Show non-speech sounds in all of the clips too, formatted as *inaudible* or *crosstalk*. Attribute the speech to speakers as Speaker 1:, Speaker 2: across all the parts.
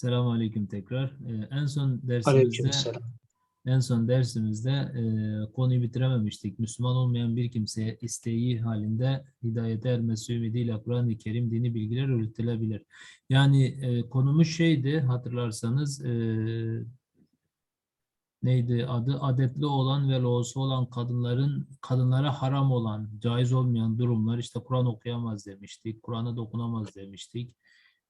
Speaker 1: Selamun Aleyküm tekrar. Ee, en son dersimizde en son dersimizde e, konuyu bitirememiştik. Müslüman olmayan bir kimseye isteği halinde hidayete ermesi ümidiyle Kur'an-ı Kerim dini bilgiler öğretilebilir. Yani e, konumuz şeydi hatırlarsanız e, neydi adı adetli olan ve loğusu olan kadınların kadınlara haram olan caiz olmayan durumlar işte Kur'an okuyamaz demiştik. Kur'an'a dokunamaz demiştik.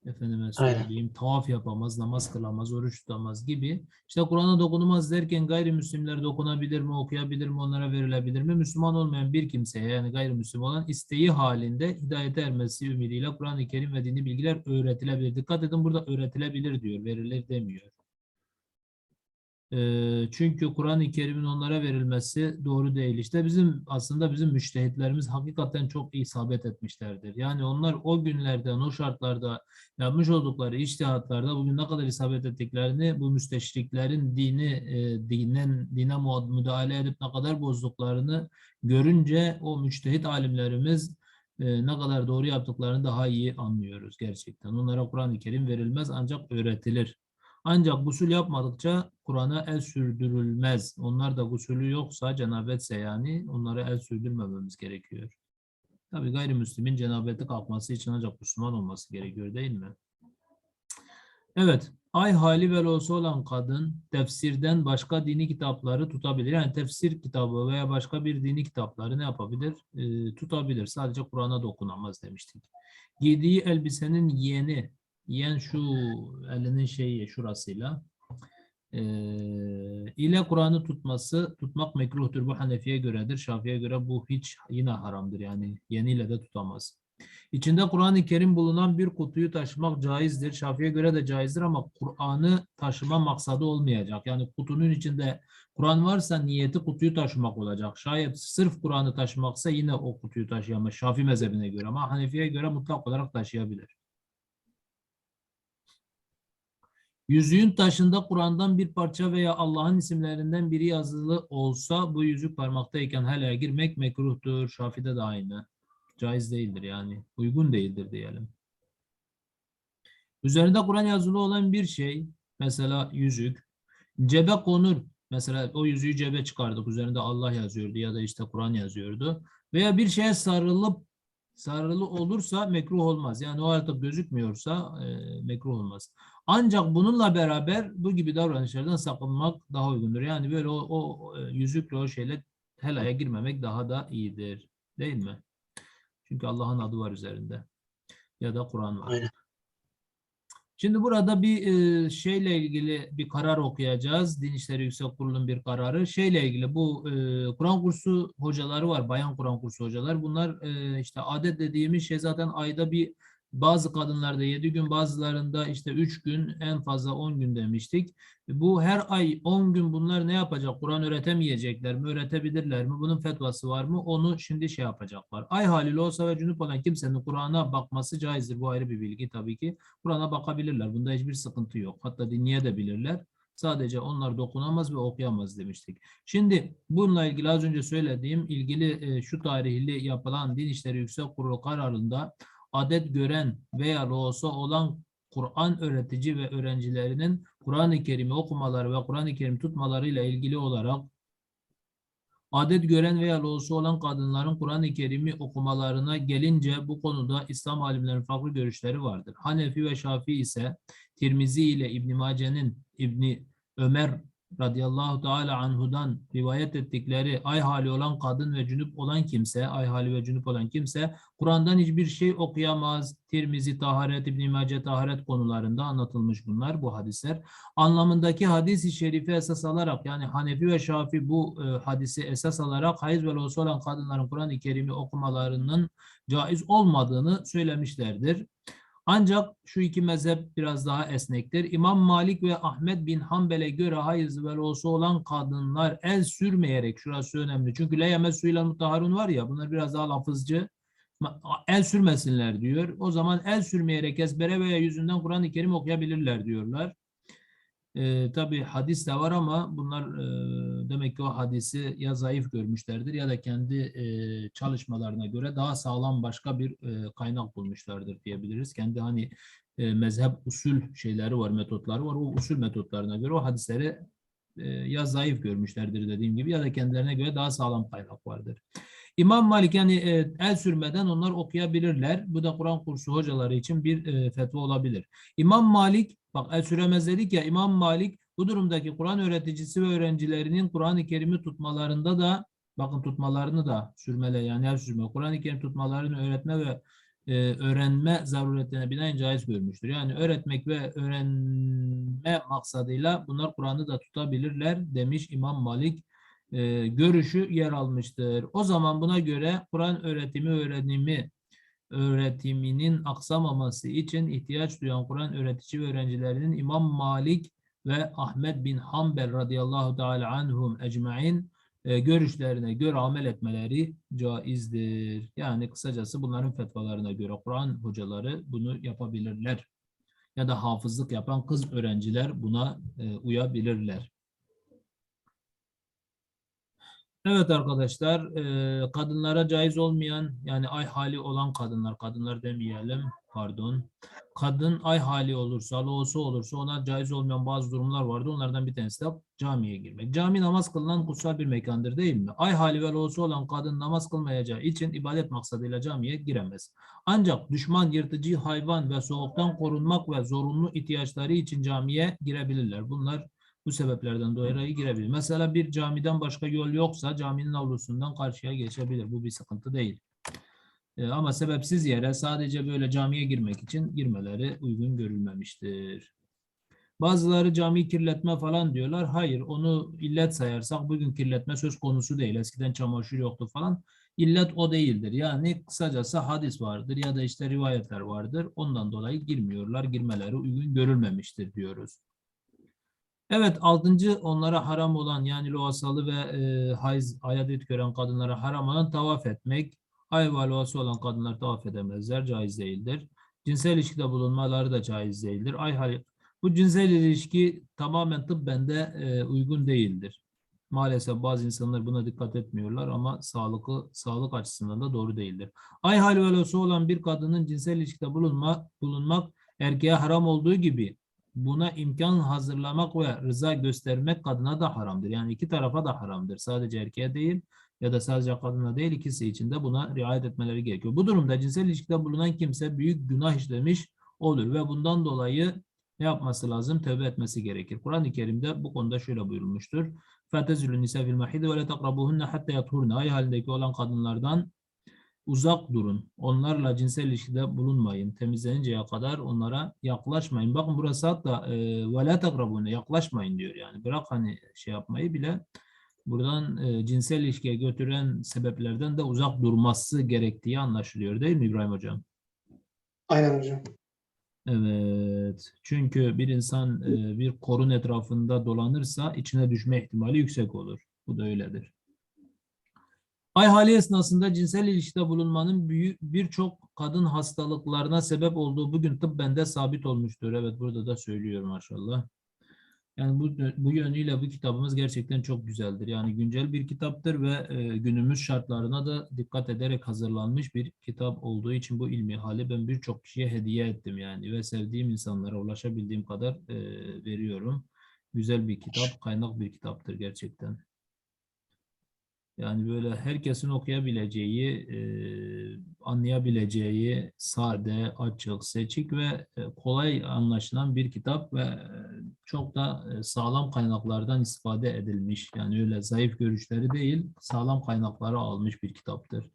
Speaker 1: Efendime
Speaker 2: Aynen.
Speaker 1: söyleyeyim tavaf yapamaz, namaz kılamaz, oruç tutamaz gibi. İşte Kur'an'a dokunulmaz derken gayrimüslimler dokunabilir mi, okuyabilir mi, onlara verilebilir mi? Müslüman olmayan bir kimseye yani gayrimüslim olan isteği halinde hidayete ermesi ümidiyle Kur'an-ı Kerim ve dini bilgiler öğretilebilir. Dikkat edin burada öğretilebilir diyor, verilir demiyor. Çünkü Kur'an-ı Kerim'in onlara verilmesi doğru değil. İşte bizim aslında bizim müştehitlerimiz hakikaten çok isabet etmişlerdir. Yani onlar o günlerden, o şartlarda yapmış oldukları içtihatlarda bugün ne kadar isabet ettiklerini, bu müsteşriklerin dini, dinen, dine müdahale edip ne kadar bozduklarını görünce o müçtehit alimlerimiz ne kadar doğru yaptıklarını daha iyi anlıyoruz gerçekten. Onlara Kur'an-ı Kerim verilmez ancak öğretilir. Ancak gusül yapmadıkça Kur'an'a el sürdürülmez. Onlar da gusülü yoksa cenabetse yani onlara el sürdürmememiz gerekiyor. Tabii gayrimüslimin cenabeti kalkması için ancak Müslüman olması gerekiyor değil mi? Evet. Ay hali velası olan kadın tefsirden başka dini kitapları tutabilir. Yani tefsir kitabı veya başka bir dini kitapları ne yapabilir? Ee, tutabilir. Sadece Kur'an'a dokunamaz demiştik. Giydiği elbisenin yeni, yen şu elinin şeyi şurasıyla ee, ile Kur'an'ı tutması, tutmak mekruhtur. Bu Hanefi'ye göredir. Şafi'ye göre bu hiç yine haramdır. Yani yeniyle de tutamaz. İçinde Kur'an-ı Kerim bulunan bir kutuyu taşımak caizdir. Şafi'ye göre de caizdir ama Kur'an'ı taşıma maksadı olmayacak. Yani kutunun içinde Kur'an varsa niyeti kutuyu taşımak olacak. Şayet sırf Kur'an'ı taşımaksa yine o kutuyu taşıyamaz. Şafi mezhebine göre ama Hanefi'ye göre mutlak olarak taşıyabilir. Yüzüğün taşında Kur'an'dan bir parça veya Allah'ın isimlerinden biri yazılı olsa bu yüzük parmaktayken helaya girmek mekruhtur. Şafi'de de aynı. Caiz değildir yani. Uygun değildir diyelim. Üzerinde Kur'an yazılı olan bir şey, mesela yüzük, cebe konur. Mesela o yüzüğü cebe çıkardık. Üzerinde Allah yazıyordu ya da işte Kur'an yazıyordu. Veya bir şeye sarılıp sarılı olursa mekruh olmaz. Yani o artık gözükmüyorsa e, mekruh olmaz. Ancak bununla beraber bu gibi davranışlardan sakınmak daha uygundur. Yani böyle o, o e, yüzükle o şeyle helaya girmemek daha da iyidir. Değil mi? Çünkü Allah'ın adı var üzerinde. Ya da Kur'an var.
Speaker 2: Aynen.
Speaker 1: Şimdi burada bir e, şeyle ilgili bir karar okuyacağız. Din İşleri Yüksek Kurulu'nun bir kararı. Şeyle ilgili bu e, Kur'an kursu hocaları var. Bayan Kur'an kursu hocalar. Bunlar e, işte adet dediğimiz şey zaten ayda bir bazı kadınlarda 7 gün bazılarında işte 3 gün en fazla 10 gün demiştik. Bu her ay 10 gün bunlar ne yapacak? Kur'an öğretemeyecekler mi? Öğretebilirler mi? Bunun fetvası var mı? Onu şimdi şey yapacaklar. Ay haliyle olsa ve cünüp olan kimsenin Kur'an'a bakması caizdir. Bu ayrı bir bilgi tabii ki. Kur'an'a bakabilirler. Bunda hiçbir sıkıntı yok. Hatta dinleyebilirler. Sadece onlar dokunamaz ve okuyamaz demiştik. Şimdi bununla ilgili az önce söylediğim ilgili e, şu tarihli yapılan Din İşleri Yüksek Kurulu kararında adet gören veya loğusu olan Kur'an öğretici ve öğrencilerinin Kur'an-ı Kerim'i okumaları ve Kur'an-ı Kerim tutmalarıyla ilgili olarak adet gören veya loğusu olan kadınların Kur'an-ı Kerim'i okumalarına gelince bu konuda İslam alimlerinin farklı görüşleri vardır. Hanefi ve Şafii ise Tirmizi ile İbn Mace'nin İbni Ömer radıyallahu teala anhudan rivayet ettikleri ay hali olan kadın ve cünüp olan kimse, ay hali ve cünüp olan kimse Kur'an'dan hiçbir şey okuyamaz. Tirmizi, taharet, İbn-i taharet konularında anlatılmış bunlar, bu hadisler. Anlamındaki hadisi şerifi esas alarak yani Hanefi ve Şafi bu e, hadisi esas alarak hayız ve lohusu olan kadınların Kur'an-ı Kerim'i okumalarının caiz olmadığını söylemişlerdir. Ancak şu iki mezhep biraz daha esnektir. İmam Malik ve Ahmet bin Hanbel'e göre hayız ve lohusu olan kadınlar el sürmeyerek, şurası önemli. Çünkü le yemessuyla mutaharun var ya, bunlar biraz daha lafızcı el sürmesinler diyor. O zaman el sürmeyerek ezbere veya yüzünden Kur'an-ı Kerim okuyabilirler diyorlar. E, tabii hadis de var ama bunlar e, demek ki o hadisi ya zayıf görmüşlerdir ya da kendi e, çalışmalarına göre daha sağlam başka bir e, kaynak bulmuşlardır diyebiliriz. Kendi hani e, mezhep usul şeyleri var, metotları var. O usul metotlarına göre o hadisleri e, ya zayıf görmüşlerdir dediğim gibi ya da kendilerine göre daha sağlam kaynak vardır. İmam Malik yani e, el sürmeden onlar okuyabilirler. Bu da Kur'an kursu hocaları için bir e, fetva olabilir. İmam Malik, bak el süremez dedik ya İmam Malik bu durumdaki Kur'an öğreticisi ve öğrencilerinin Kur'an-ı Kerim'i tutmalarında da bakın tutmalarını da sürmele yani el sürme. Kur'an-ı Kerim tutmalarını öğretme ve e, öğrenme zaruretine binaen caiz görmüştür. Yani öğretmek ve öğrenme maksadıyla bunlar Kur'an'ı da tutabilirler demiş İmam Malik e, görüşü yer almıştır. O zaman buna göre Kur'an öğretimi öğrenimi öğretiminin aksamaması için ihtiyaç duyan Kur'an öğretici ve öğrencilerinin İmam Malik ve Ahmet bin Hanbel radıyallahu teala anhum ecmain e, görüşlerine göre amel etmeleri caizdir. Yani kısacası bunların fetvalarına göre Kur'an hocaları bunu yapabilirler. Ya da hafızlık yapan kız öğrenciler buna e, uyabilirler. Evet arkadaşlar, kadınlara caiz olmayan yani ay hali olan kadınlar, kadınlar demeyelim, pardon. Kadın ay hali olursa, loğusu olursa ona caiz olmayan bazı durumlar vardı. Onlardan bir tanesi de camiye girmek. Cami namaz kılınan kutsal bir mekandır değil mi? Ay hali ve loğusu olan kadın namaz kılmayacağı için ibadet maksadıyla camiye giremez. Ancak düşman, yırtıcı hayvan ve soğuktan korunmak ve zorunlu ihtiyaçları için camiye girebilirler. Bunlar bu sebeplerden dolayı girebilir. Mesela bir camiden başka yol yoksa caminin avlusundan karşıya geçebilir. Bu bir sıkıntı değil. E, ama sebepsiz yere sadece böyle camiye girmek için girmeleri uygun görülmemiştir. Bazıları camiyi kirletme falan diyorlar. Hayır onu illet sayarsak bugün kirletme söz konusu değil. Eskiden çamaşır yoktu falan. İllet o değildir. Yani kısacası hadis vardır ya da işte rivayetler vardır. Ondan dolayı girmiyorlar. Girmeleri uygun görülmemiştir diyoruz. Evet altıncı onlara haram olan yani loasalı ve e, hayz, ayadet gören kadınlara haram olan tavaf etmek. Ay ve olan kadınlar tavaf edemezler. Caiz değildir. Cinsel ilişkide bulunmaları da caiz değildir. Ay bu cinsel ilişki tamamen tıbbende e, uygun değildir. Maalesef bazı insanlar buna dikkat etmiyorlar ama sağlıklı sağlık açısından da doğru değildir. Ay hali ve loası olan bir kadının cinsel ilişkide bulunma, bulunmak erkeğe haram olduğu gibi buna imkan hazırlamak ve rıza göstermek kadına da haramdır. Yani iki tarafa da haramdır. Sadece erkeğe değil ya da sadece kadına değil ikisi için de buna riayet etmeleri gerekiyor. Bu durumda cinsel ilişkide bulunan kimse büyük günah işlemiş olur ve bundan dolayı ne yapması lazım? Tövbe etmesi gerekir. Kur'an-ı Kerim'de bu konuda şöyle buyurulmuştur. فَتَزِلُ النِّسَى فِي الْمَحِدِ وَلَا تَقْرَبُهُنَّ حَتَّى يَطْهُرْنَ Ay halindeki olan kadınlardan uzak durun. Onlarla cinsel ilişkide bulunmayın. Temizleninceye kadar onlara yaklaşmayın. Bakın burası hatta ve la takrabune yaklaşmayın diyor yani. Bırak hani şey yapmayı bile buradan e, cinsel ilişkiye götüren sebeplerden de uzak durması gerektiği anlaşılıyor değil mi İbrahim Hocam?
Speaker 2: Aynen hocam.
Speaker 1: Evet. Çünkü bir insan e, bir korun etrafında dolanırsa içine düşme ihtimali yüksek olur. Bu da öyledir. Ay hali esnasında cinsel ilişkide bulunmanın birçok kadın hastalıklarına sebep olduğu bugün tıbbende sabit olmuştur. Evet burada da söylüyor maşallah. Yani bu, bu yönüyle bu kitabımız gerçekten çok güzeldir. Yani güncel bir kitaptır ve e, günümüz şartlarına da dikkat ederek hazırlanmış bir kitap olduğu için bu ilmi hali ben birçok kişiye hediye ettim yani ve sevdiğim insanlara ulaşabildiğim kadar e, veriyorum. Güzel bir kitap, kaynak bir kitaptır gerçekten. Yani böyle herkesin okuyabileceği, e, anlayabileceği sade, açık, seçik ve e, kolay anlaşılan bir kitap ve e, çok da sağlam kaynaklardan istifade edilmiş. Yani öyle zayıf görüşleri değil, sağlam kaynakları almış bir kitaptır.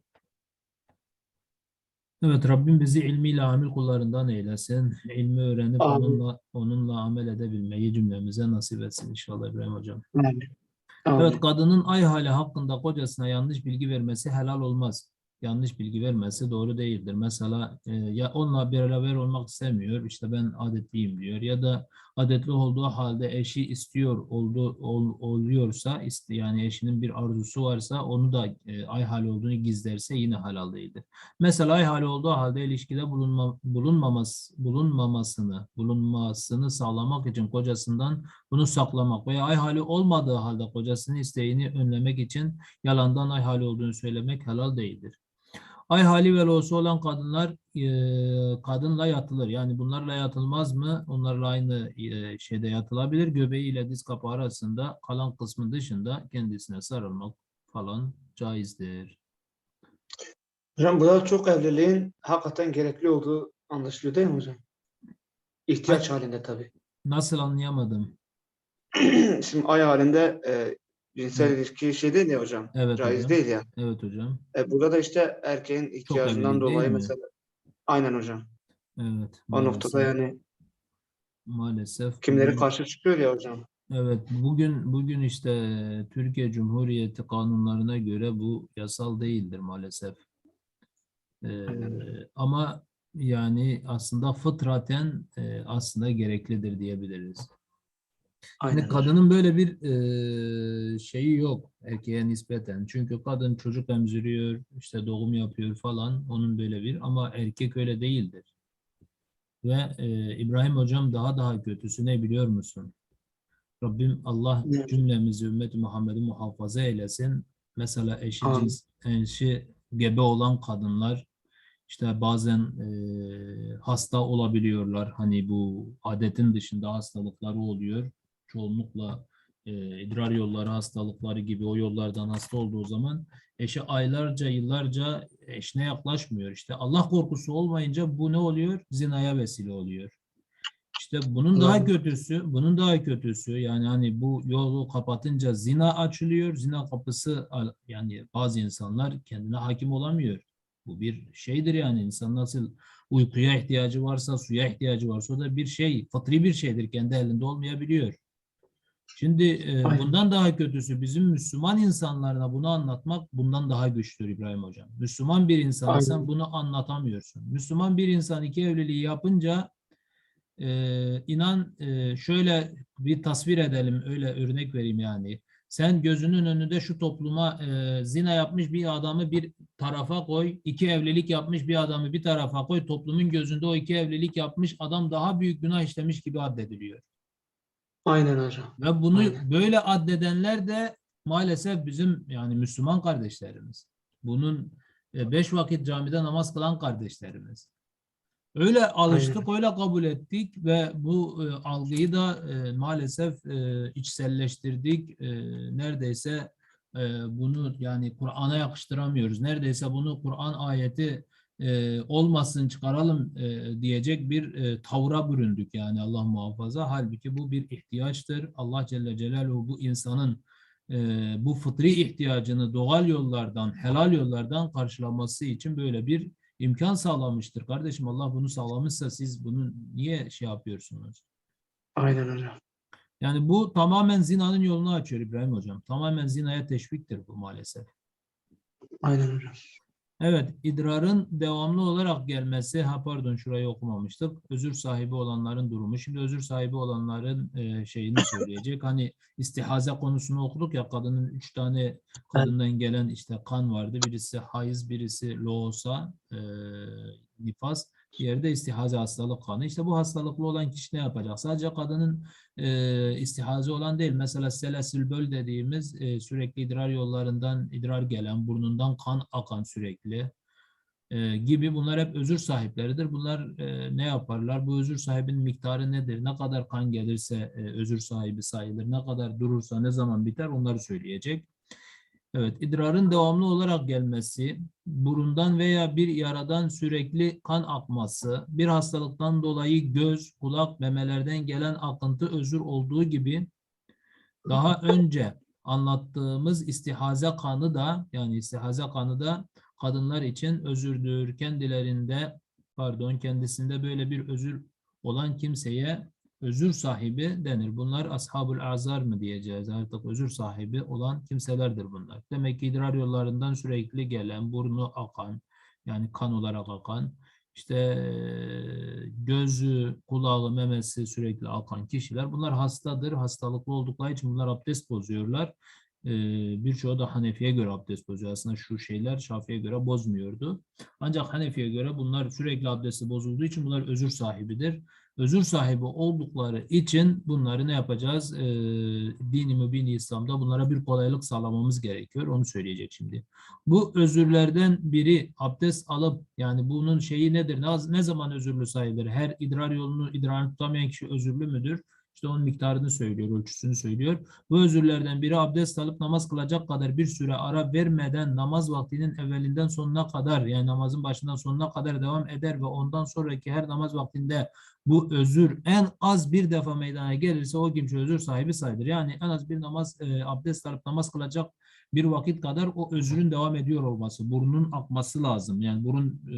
Speaker 1: Evet, Rabbim bizi ilmiyle amil kullarından eylesin. İlmi öğrenip
Speaker 2: Amin.
Speaker 1: onunla, onunla amel edebilmeyi cümlemize nasip etsin inşallah İbrahim Hocam.
Speaker 2: Amin. Amin.
Speaker 1: Evet, kadının ay hali hakkında kocasına yanlış bilgi vermesi helal olmaz. yanlış bilgi vermesi doğru değildir. Mesela e, ya onunla beraber olmak istemiyor, işte ben adetliyim diyor ya da adetli olduğu halde eşi istiyor oldu ol- oluyorsa yani eşinin bir arzusu varsa onu da e, ay hali olduğunu gizlerse yine halal değildir. Mesela ay hali olduğu halde ilişkide bulunma, bulunmaması, bulunmamasını, bulunmasını sağlamak için kocasından bunu saklamak veya ay hali olmadığı halde kocasının isteğini önlemek için yalandan ay hali olduğunu söylemek helal değildir. Ay hali velosu olan kadınlar e, kadınla yatılır. Yani bunlarla yatılmaz mı? Onlarla aynı e, şeyde yatılabilir. Göbeği ile diz kapağı arasında kalan kısmın dışında kendisine sarılmak falan caizdir.
Speaker 2: Hocam burada çok evliliğin hakikaten gerekli olduğu anlaşılıyor değil mi hocam? İhtiyaç halinde tabii.
Speaker 1: Nasıl anlayamadım? *clears throat*
Speaker 2: Şimdi ay halinde e, cinsel
Speaker 1: Hı.
Speaker 2: ilişki şey değil ya hocam.
Speaker 1: Evet
Speaker 2: Caiz
Speaker 1: hocam.
Speaker 2: değil ya.
Speaker 1: Evet hocam.
Speaker 2: E, burada da işte erkeğin ihtiyacından dolayı mesela. Aynen hocam.
Speaker 1: Evet.
Speaker 2: O noktada
Speaker 1: maalesef-
Speaker 2: yani
Speaker 1: maalesef
Speaker 2: kimleri
Speaker 1: bugün-
Speaker 2: karşı çıkıyor ya hocam.
Speaker 1: Evet, bugün bugün işte Türkiye Cumhuriyeti kanunlarına göre bu yasal değildir maalesef. Ee,
Speaker 2: Aynen.
Speaker 1: ama yani aslında fıtraten e, aslında gereklidir diyebiliriz.
Speaker 2: Aynen
Speaker 1: Yani kadının böyle bir e, şeyi yok erkeğe nispeten. Çünkü kadın çocuk emziriyor, işte doğum yapıyor falan. Onun böyle bir ama erkek öyle değildir. Ve e, İbrahim hocam daha daha kötüsü ne biliyor musun? Rabbim Allah
Speaker 2: Ne?
Speaker 1: cümlemizi ümmeti Muhammed'i muhafaza eylesin. Mesela eşi, cins, eşi gebe olan kadınlar işte bazen e, hasta olabiliyorlar. Hani bu adetin dışında hastalıkları oluyor. Çoğunlukla e, idrar yolları hastalıkları gibi o yollardan hasta olduğu zaman eşi aylarca, yıllarca eşine yaklaşmıyor. İşte Allah korkusu olmayınca bu ne oluyor? Zinaya vesile oluyor. İşte bunun daha kötüsü, bunun daha kötüsü yani hani bu yolu kapatınca zina açılıyor. Zina kapısı yani bazı insanlar kendine hakim olamıyor. Bu bir şeydir yani insan nasıl uykuya ihtiyacı varsa, suya ihtiyacı varsa o da bir şey, fıtri bir şeydir. Kendi elinde olmayabiliyor. Şimdi e,
Speaker 2: Aynen.
Speaker 1: bundan daha kötüsü bizim Müslüman insanlarına bunu anlatmak bundan daha güçtür İbrahim Hocam. Müslüman bir insana sen
Speaker 2: Aynen.
Speaker 1: bunu anlatamıyorsun. Müslüman bir insan iki evliliği yapınca e, inan e, şöyle bir tasvir edelim, öyle örnek vereyim yani. Sen gözünün önünde şu topluma e, zina yapmış bir adamı bir tarafa koy, iki evlilik yapmış bir adamı bir tarafa koy. Toplumun gözünde o iki evlilik yapmış adam daha büyük günah işlemiş gibi addediliyor.
Speaker 2: Aynen hocam.
Speaker 1: Ve bunu
Speaker 2: Aynen.
Speaker 1: böyle addedenler de maalesef bizim yani Müslüman kardeşlerimiz. Bunun e, beş vakit camide namaz kılan kardeşlerimiz. Öyle alıştık, öyle kabul ettik ve bu e, algıyı da e, maalesef e, içselleştirdik. E, neredeyse e, bunu yani Kur'an'a yakıştıramıyoruz. Neredeyse bunu Kur'an ayeti e, olmasın çıkaralım e, diyecek bir e, tavra büründük yani Allah muhafaza. Halbuki bu bir ihtiyaçtır. Allah Celle Celaluhu bu insanın e, bu fıtri ihtiyacını doğal yollardan, helal yollardan karşılaması için böyle bir imkan sağlamıştır. Kardeşim Allah bunu sağlamışsa siz bunu niye şey yapıyorsunuz?
Speaker 2: Aynen hocam.
Speaker 1: Yani bu tamamen zinanın yolunu açıyor İbrahim Hocam. Tamamen zinaya teşviktir bu maalesef.
Speaker 2: Aynen hocam.
Speaker 1: Evet, idrarın devamlı olarak gelmesi, ha pardon şurayı okumamıştık. Özür sahibi olanların durumu. Şimdi özür sahibi olanların e, şeyini söyleyecek. Hani istihaze konusunu okuduk ya kadının üç tane kadından gelen işte kan vardı. Birisi hayız, birisi loğusa, e, nifas. Diğeri de istihaze hastalık kanı. İşte bu hastalıklı olan kişi ne yapacak? Sadece kadının e, istihaze olan değil. Mesela selesülböl dediğimiz e, sürekli idrar yollarından idrar gelen, burnundan kan akan sürekli e, gibi bunlar hep özür sahipleridir. Bunlar e, ne yaparlar? Bu özür sahibinin miktarı nedir? Ne kadar kan gelirse e, özür sahibi sayılır. Ne kadar durursa ne zaman biter onları söyleyecek. Evet, idrarın devamlı olarak gelmesi, burundan veya bir yaradan sürekli kan akması, bir hastalıktan dolayı göz, kulak, memelerden gelen akıntı özür olduğu gibi daha önce anlattığımız istihaze kanı da yani istihaze kanı da kadınlar için özürdür. Kendilerinde pardon kendisinde böyle bir özür olan kimseye özür sahibi denir. Bunlar ashabul azar mı diyeceğiz artık özür sahibi olan kimselerdir bunlar. Demek ki idrar yollarından sürekli gelen, burnu akan, yani kan olarak akan, işte gözü, kulağı, memesi sürekli akan kişiler bunlar hastadır. Hastalıklı oldukları için bunlar abdest bozuyorlar. Eee, Birçoğu da Hanefi'ye göre abdest bozuyor. Aslında şu şeyler Şafii'ye göre bozmuyordu. Ancak Hanefi'ye göre bunlar sürekli abdesti bozulduğu için bunlar özür sahibidir. Özür sahibi oldukları için bunları ne yapacağız? Ee, dini mübin İslam'da bunlara bir kolaylık sağlamamız gerekiyor. Onu söyleyecek şimdi. Bu özürlerden biri abdest alıp yani bunun şeyi nedir? Ne, ne zaman özürlü sayılır? Her idrar yolunu idrarını tutamayan kişi özürlü müdür? İşte onun miktarını söylüyor, ölçüsünü söylüyor. Bu özürlerden biri abdest alıp namaz kılacak kadar bir süre ara vermeden namaz vaktinin evvelinden sonuna kadar yani namazın başından sonuna kadar devam eder ve ondan sonraki her namaz vaktinde bu özür en az bir defa meydana gelirse o kimse özür sahibi sayılır. Yani en az bir namaz e, abdest alıp namaz kılacak bir vakit kadar o özrün devam ediyor olması, burnun akması lazım. Yani burun e,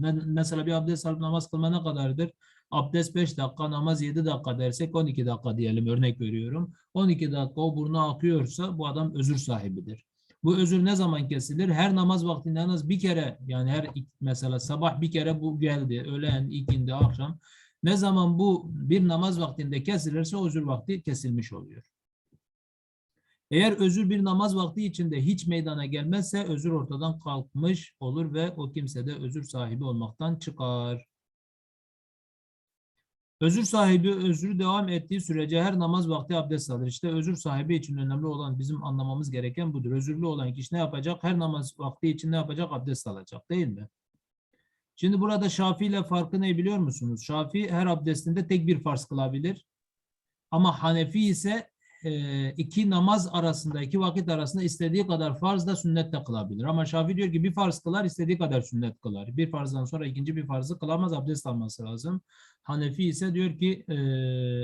Speaker 1: me- mesela bir abdest alıp namaz kılma ne kadardır? Abdest 5 dakika, namaz 7 dakika dersek 12 dakika diyelim örnek veriyorum. 12 dakika o burnu akıyorsa bu adam özür sahibidir. Bu özür ne zaman kesilir? Her namaz vaktinde en az bir kere yani her mesela sabah bir kere bu geldi, öğlen, ikindi, akşam. Ne zaman bu bir namaz vaktinde kesilirse özür vakti kesilmiş oluyor. Eğer özür bir namaz vakti içinde hiç meydana gelmezse özür ortadan kalkmış olur ve o kimse de özür sahibi olmaktan çıkar. Özür sahibi özrü devam ettiği sürece her namaz vakti abdest alır. İşte özür sahibi için önemli olan bizim anlamamız gereken budur. Özürlü olan kişi ne yapacak? Her namaz vakti için ne yapacak? Abdest alacak değil mi? Şimdi burada Şafii ile farkı ne biliyor musunuz? Şafii her abdestinde tek bir farz kılabilir. Ama Hanefi ise e, iki namaz arasında, iki vakit arasında istediği kadar farz da sünnet de kılabilir. Ama Şafii diyor ki bir farz kılar, istediği kadar sünnet kılar. Bir farzdan sonra ikinci bir farzı kılamaz, abdest alması lazım. Hanefi ise diyor ki e,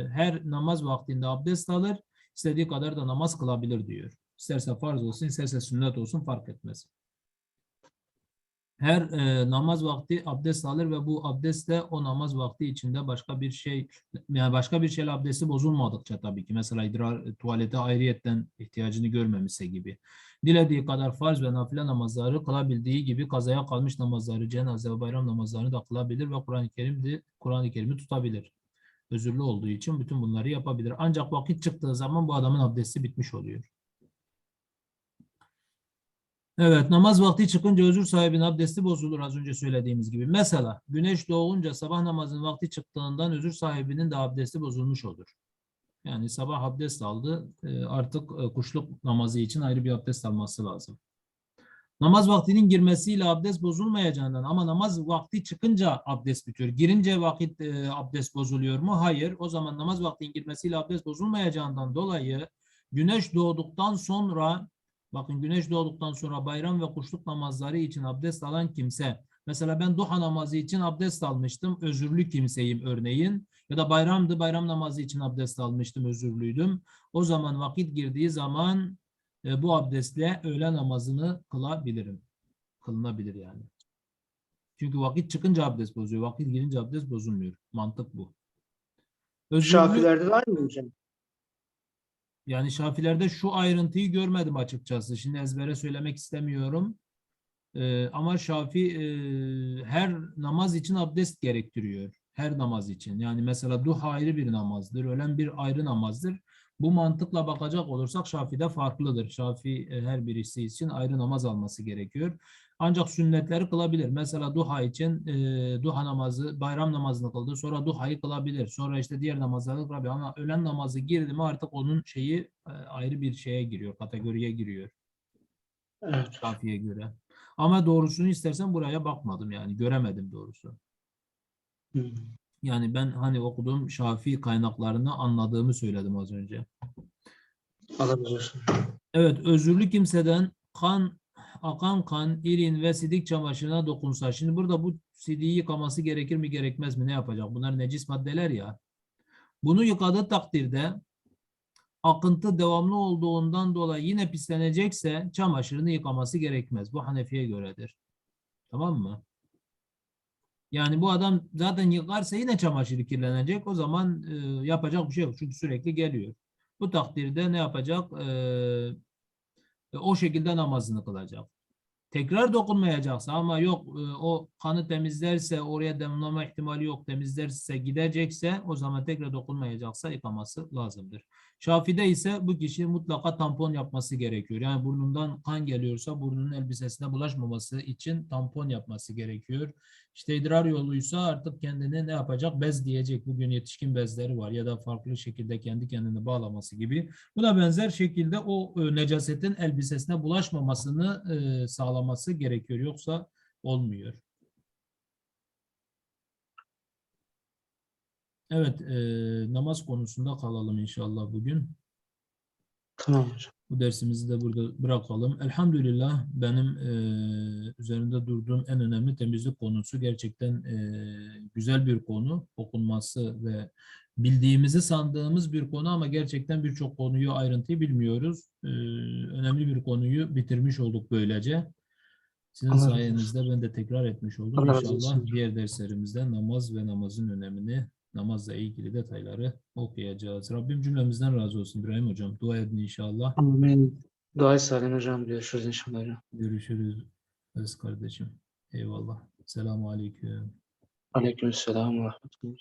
Speaker 1: her namaz vaktinde abdest alır, istediği kadar da namaz kılabilir diyor. İsterse farz olsun, isterse sünnet olsun fark etmez her e, namaz vakti abdest alır ve bu abdestle o namaz vakti içinde başka bir şey yani başka bir şeyle abdesti bozulmadıkça tabii ki mesela idrar tuvalete ayrıyetten ihtiyacını görmemişse gibi. Dilediği kadar farz ve nafile namazları kılabildiği gibi kazaya kalmış namazları, cenaze ve bayram namazlarını da kılabilir ve Kur'an-ı Kerim'de Kur'an-ı Kerim'i tutabilir. Özürlü olduğu için bütün bunları yapabilir. Ancak vakit çıktığı zaman bu adamın abdesti bitmiş oluyor. Evet, namaz vakti çıkınca özür sahibinin abdesti bozulur az önce söylediğimiz gibi. Mesela güneş doğunca sabah namazının vakti çıktığından özür sahibinin de abdesti bozulmuş olur. Yani sabah abdest aldı, e, artık e, kuşluk namazı için ayrı bir abdest alması lazım. Namaz vaktinin girmesiyle abdest bozulmayacağından ama namaz vakti çıkınca abdest bitiyor. Girince vakit e, abdest bozuluyor mu? Hayır. O zaman namaz vaktinin girmesiyle abdest bozulmayacağından dolayı güneş doğduktan sonra Bakın güneş doğduktan sonra bayram ve kuşluk namazları için abdest alan kimse. Mesela ben duha namazı için abdest almıştım. Özürlü kimseyim örneğin. Ya da bayramdı bayram namazı için abdest almıştım. Özürlüydüm. O zaman vakit girdiği zaman e, bu abdestle öğle namazını kılabilirim. Kılınabilir yani. Çünkü vakit çıkınca abdest bozuyor. Vakit girince abdest bozulmuyor. Mantık bu. Özürlü-
Speaker 2: Şafilerde de aynı mı hocam?
Speaker 1: Yani Şafilerde şu ayrıntıyı görmedim açıkçası. Şimdi ezbere söylemek istemiyorum. Ee, ama Şafi e, her namaz için abdest gerektiriyor. Her namaz için. Yani mesela duha ayrı bir namazdır. Ölen bir ayrı namazdır. Bu mantıkla bakacak olursak Şafi'de farklıdır. Şafi e, her birisi için ayrı namaz alması gerekiyor. Ancak sünnetleri kılabilir. Mesela duha için e, duha namazı, bayram namazını kıldı. Sonra duhayı kılabilir. Sonra işte diğer namazları kılabilir. Ama öğlen namazı girdi mi artık onun şeyi e, ayrı bir şeye giriyor, kategoriye giriyor.
Speaker 2: Evet.
Speaker 1: Şafi'ye göre. Ama doğrusunu istersen buraya bakmadım yani. Göremedim doğrusu. Yani ben hani okuduğum Şafii kaynaklarını anladığımı söyledim az önce. Evet, özürlü kimseden kan, akan kan, irin ve sidik çamaşırına dokunsa. Şimdi burada bu sidiği yıkaması gerekir mi gerekmez mi? Ne yapacak? Bunlar necis maddeler ya. Bunu yıkadığı takdirde akıntı devamlı olduğundan dolayı yine pislenecekse çamaşırını yıkaması gerekmez. Bu Hanefi'ye göredir. Tamam mı? Yani bu adam zaten yıkarsa yine çamaşırı kirlenecek. O zaman e, yapacak bir şey yok. Çünkü sürekli geliyor. Bu takdirde ne yapacak? E, o şekilde namazını kılacak. Tekrar dokunmayacaksa ama yok e, o kanı temizlerse oraya demlama ihtimali yok temizlerse gidecekse o zaman tekrar dokunmayacaksa yıkaması lazımdır. Şafi'de ise bu kişi mutlaka tampon yapması gerekiyor. Yani burnundan kan geliyorsa burnunun elbisesine bulaşmaması için tampon yapması gerekiyor. İşte idrar yoluysa artık kendine ne yapacak? Bez diyecek. Bugün yetişkin bezleri var ya da farklı şekilde kendi kendine bağlaması gibi. Buna benzer şekilde o e, necasetin elbisesine bulaşmamasını e, sağlaması gerekiyor. Yoksa olmuyor. Evet, e, namaz konusunda kalalım inşallah bugün.
Speaker 2: Tamam hocam.
Speaker 1: Bu dersimizi de burada bırakalım. Elhamdülillah benim e, üzerinde durduğum en önemli temizlik konusu gerçekten e, güzel bir konu. Okunması ve bildiğimizi sandığımız bir konu ama gerçekten birçok konuyu ayrıntıyı bilmiyoruz. E, önemli bir konuyu bitirmiş olduk böylece. Sizin
Speaker 2: Allah
Speaker 1: sayenizde ben de tekrar etmiş oldum.
Speaker 2: Allah
Speaker 1: İnşallah diğer derslerimizde namaz ve namazın önemini, namazla ilgili detayları okuyacağız. Rabbim cümlemizden razı olsun İbrahim Hocam. Dua edin inşallah.
Speaker 2: Amin. Dua salim hocam. Görüşürüz inşallah hocam.
Speaker 1: Görüşürüz Öz kardeşim. Eyvallah. Selamun Aleyküm.
Speaker 2: Aleykümselam ve rahmetullah.